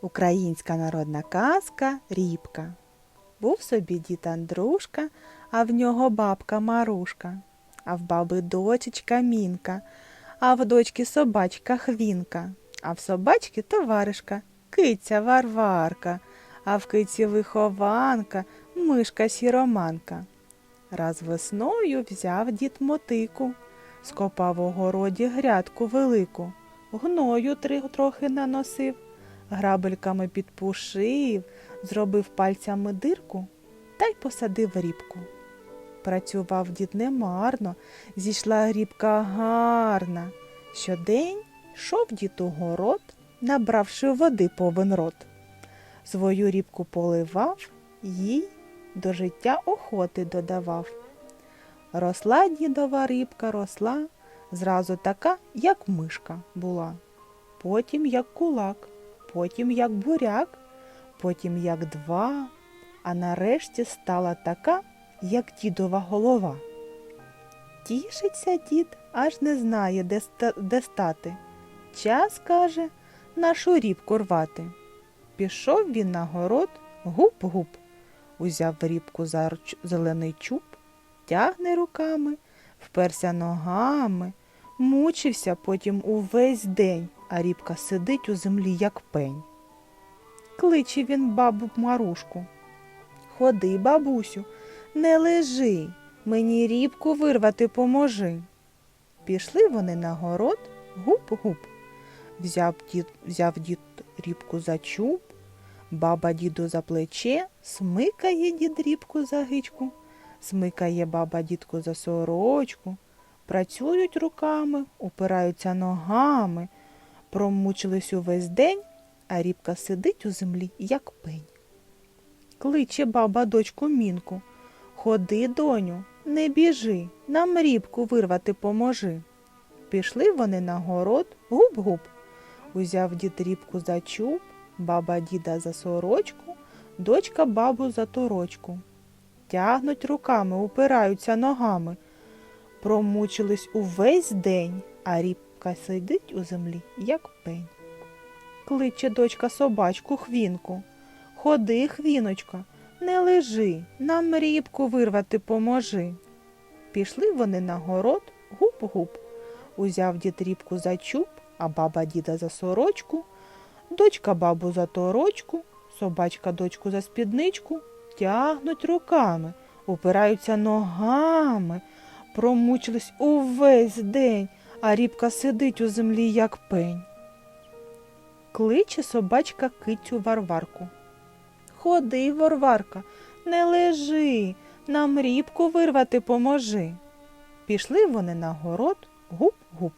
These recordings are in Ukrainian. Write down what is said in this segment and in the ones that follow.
Українська народна казка Рібка. Був собі дід Андрушка, а в нього бабка Марушка, а в баби дочечка Мінка, а в дочки собачка Хвінка, а в собачки товаришка киця Варварка, а в киці вихованка мишка сіроманка. Раз весною взяв дід мотику, скопав у городі грядку велику, гною три трохи наносив, грабельками підпушив, зробив пальцями дирку та й посадив рібку. Працював дід немарно, зійшла грібка гарна. Щодень йшов дід у город, набравши води повен рот. Свою рібку поливав, їй до життя охоти додавав. Росла дідова рибка, росла, зразу така, як мишка була, потім як кулак, потім як буряк, потім як два, а нарешті стала така, як дідова голова. Тішиться дід, аж не знає, де, де стати. Час, каже, нашу рібку рвати. Пішов він на город, гуп-гуп, узяв рібку за зелений чуб, тягне руками, вперся ногами, мучився потім увесь день, а рібка сидить у землі, як пень. Кличе він бабу Марушку. Ходи, бабусю, не лежи, мені рібку вирвати поможи. Пішли вони на город, гуп-гуп. Взяв дід, взяв дід рібку за чуб, баба діду за плече, смикає дід рібку за гичку, смикає баба дідку за сорочку, працюють руками, упираються ногами, промучились увесь день, а рібка сидить у землі, як пень. Кличе баба дочку мінку. Ходи, доню, не біжи, нам рібку вирвати поможи. Пішли вони на город, гуп-гуп. Узяв дід рібку за чуб, баба діда за сорочку, дочка бабу за торочку. Тягнуть руками, упираються ногами. Промучились увесь день, а рібка сидить у землі, як пень. Кличе дочка собачку хвінку. Ходи, хвіночка, не лежи, нам рібку вирвати поможи. Пішли вони на город, гуп-гуп. Узяв дід рібку за чуб, а баба діда за сорочку, дочка бабу за торочку, собачка дочку за спідничку, тягнуть руками, упираються ногами, промучились увесь день, а рібка сидить у землі, як пень. Кличе собачка кицю Варварку. Ходи, Варварка, не лежи, нам рібку вирвати поможи. Пішли вони на город, гуп-гуп.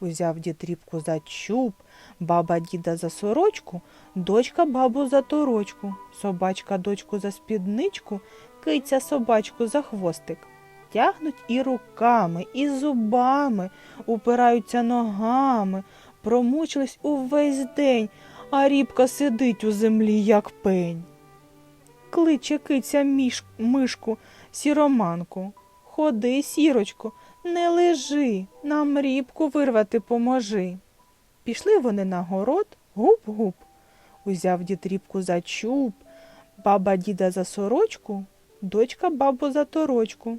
Узяв дід рібку за чуб, баба діда за сорочку, дочка бабу за торочку, собачка дочку за спідничку, киця собачку за хвостик. Тягнуть і руками, і зубами, упираються ногами, промучились увесь день, а рібка сидить у землі, як пень. Кличе киця міш... мишку, сіроманку. Ходи, сірочко, не лежи, нам рібку вирвати поможи. Пішли вони на город, гуп-гуп. Узяв дід рібку за чуб, баба діда за сорочку, дочка бабу за торочку,